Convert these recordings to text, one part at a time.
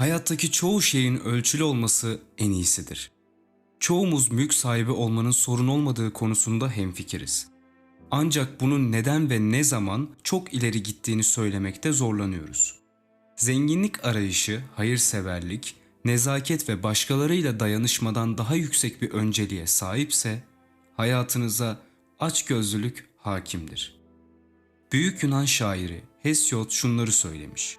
Hayattaki çoğu şeyin ölçülü olması en iyisidir. Çoğumuz mülk sahibi olmanın sorun olmadığı konusunda hemfikiriz. Ancak bunun neden ve ne zaman çok ileri gittiğini söylemekte zorlanıyoruz. Zenginlik arayışı, hayırseverlik, nezaket ve başkalarıyla dayanışmadan daha yüksek bir önceliğe sahipse hayatınıza açgözlülük hakimdir. Büyük Yunan şairi Hesiod şunları söylemiş.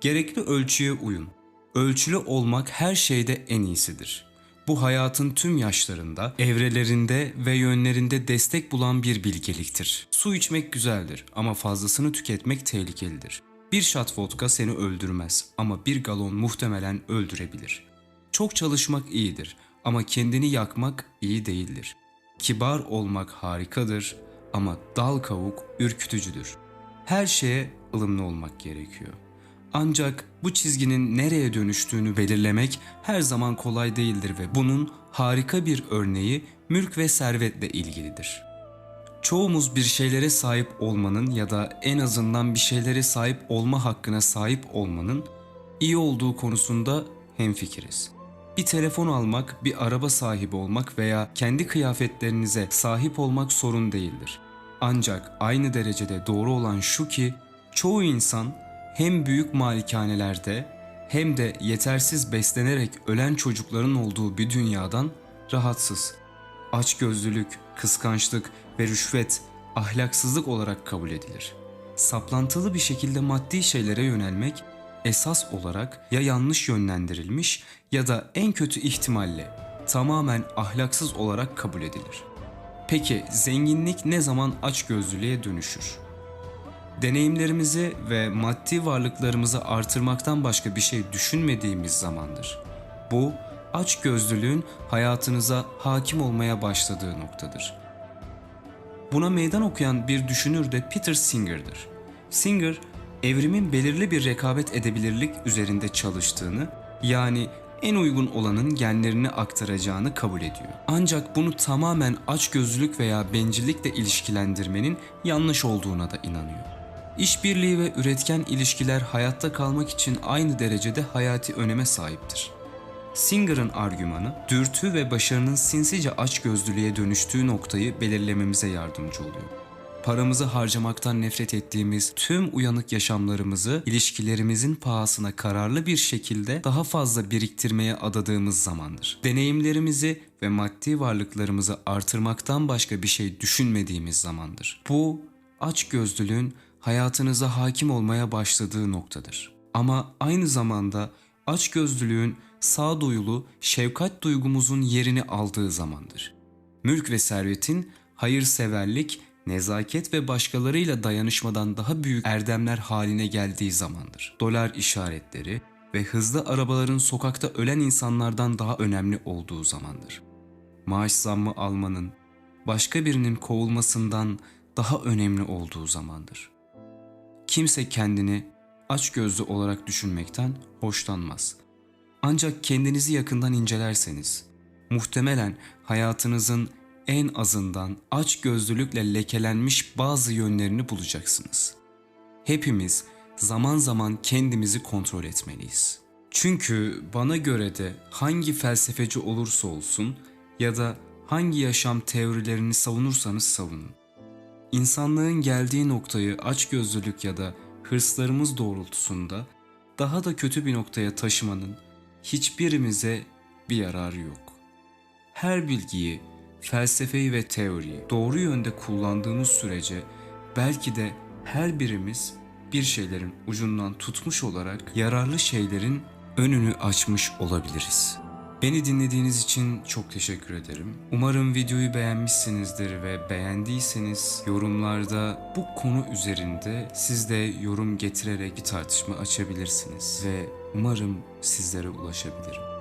Gerekli ölçüye uyun. Ölçülü olmak her şeyde en iyisidir. Bu hayatın tüm yaşlarında, evrelerinde ve yönlerinde destek bulan bir bilgeliktir. Su içmek güzeldir ama fazlasını tüketmek tehlikelidir. Bir şat vodka seni öldürmez ama bir galon muhtemelen öldürebilir. Çok çalışmak iyidir ama kendini yakmak iyi değildir. Kibar olmak harikadır ama dal kavuk ürkütücüdür. Her şeye ılımlı olmak gerekiyor. Ancak bu çizginin nereye dönüştüğünü belirlemek her zaman kolay değildir ve bunun harika bir örneği mülk ve servetle ilgilidir. Çoğumuz bir şeylere sahip olmanın ya da en azından bir şeylere sahip olma hakkına sahip olmanın iyi olduğu konusunda hemfikiriz. Bir telefon almak, bir araba sahibi olmak veya kendi kıyafetlerinize sahip olmak sorun değildir. Ancak aynı derecede doğru olan şu ki çoğu insan hem büyük malikanelerde hem de yetersiz beslenerek ölen çocukların olduğu bir dünyadan rahatsız. Açgözlülük, kıskançlık ve rüşvet ahlaksızlık olarak kabul edilir. Saplantılı bir şekilde maddi şeylere yönelmek esas olarak ya yanlış yönlendirilmiş ya da en kötü ihtimalle tamamen ahlaksız olarak kabul edilir. Peki zenginlik ne zaman açgözlülüğe dönüşür? Deneyimlerimizi ve maddi varlıklarımızı artırmaktan başka bir şey düşünmediğimiz zamandır. Bu açgözlülüğün hayatınıza hakim olmaya başladığı noktadır. Buna meydan okuyan bir düşünür de Peter Singer'dır. Singer, evrimin belirli bir rekabet edebilirlik üzerinde çalıştığını, yani en uygun olanın genlerini aktaracağını kabul ediyor. Ancak bunu tamamen açgözlülük veya bencillikle ilişkilendirmenin yanlış olduğuna da inanıyor. İşbirliği ve üretken ilişkiler hayatta kalmak için aynı derecede hayati öneme sahiptir. Singer'ın argümanı, dürtü ve başarının sinsice açgözlülüğe dönüştüğü noktayı belirlememize yardımcı oluyor. Paramızı harcamaktan nefret ettiğimiz tüm uyanık yaşamlarımızı ilişkilerimizin pahasına kararlı bir şekilde daha fazla biriktirmeye adadığımız zamandır. Deneyimlerimizi ve maddi varlıklarımızı artırmaktan başka bir şey düşünmediğimiz zamandır. Bu açgözlülüğün hayatınıza hakim olmaya başladığı noktadır. Ama aynı zamanda açgözlülüğün sağduyulu, şefkat duygumuzun yerini aldığı zamandır. Mülk ve servetin hayırseverlik, nezaket ve başkalarıyla dayanışmadan daha büyük erdemler haline geldiği zamandır. Dolar işaretleri ve hızlı arabaların sokakta ölen insanlardan daha önemli olduğu zamandır. Maaş zammı almanın, başka birinin kovulmasından daha önemli olduğu zamandır. Kimse kendini açgözlü olarak düşünmekten hoşlanmaz. Ancak kendinizi yakından incelerseniz, muhtemelen hayatınızın en azından açgözlülükle lekelenmiş bazı yönlerini bulacaksınız. Hepimiz zaman zaman kendimizi kontrol etmeliyiz. Çünkü bana göre de hangi felsefeci olursa olsun ya da hangi yaşam teorilerini savunursanız savunun. İnsanlığın geldiği noktayı açgözlülük ya da hırslarımız doğrultusunda daha da kötü bir noktaya taşımanın hiçbirimize bir yararı yok. Her bilgiyi, felsefeyi ve teoriyi doğru yönde kullandığımız sürece belki de her birimiz bir şeylerin ucundan tutmuş olarak yararlı şeylerin önünü açmış olabiliriz. Beni dinlediğiniz için çok teşekkür ederim. Umarım videoyu beğenmişsinizdir ve beğendiyseniz yorumlarda bu konu üzerinde siz de yorum getirerek bir tartışma açabilirsiniz ve umarım sizlere ulaşabilirim.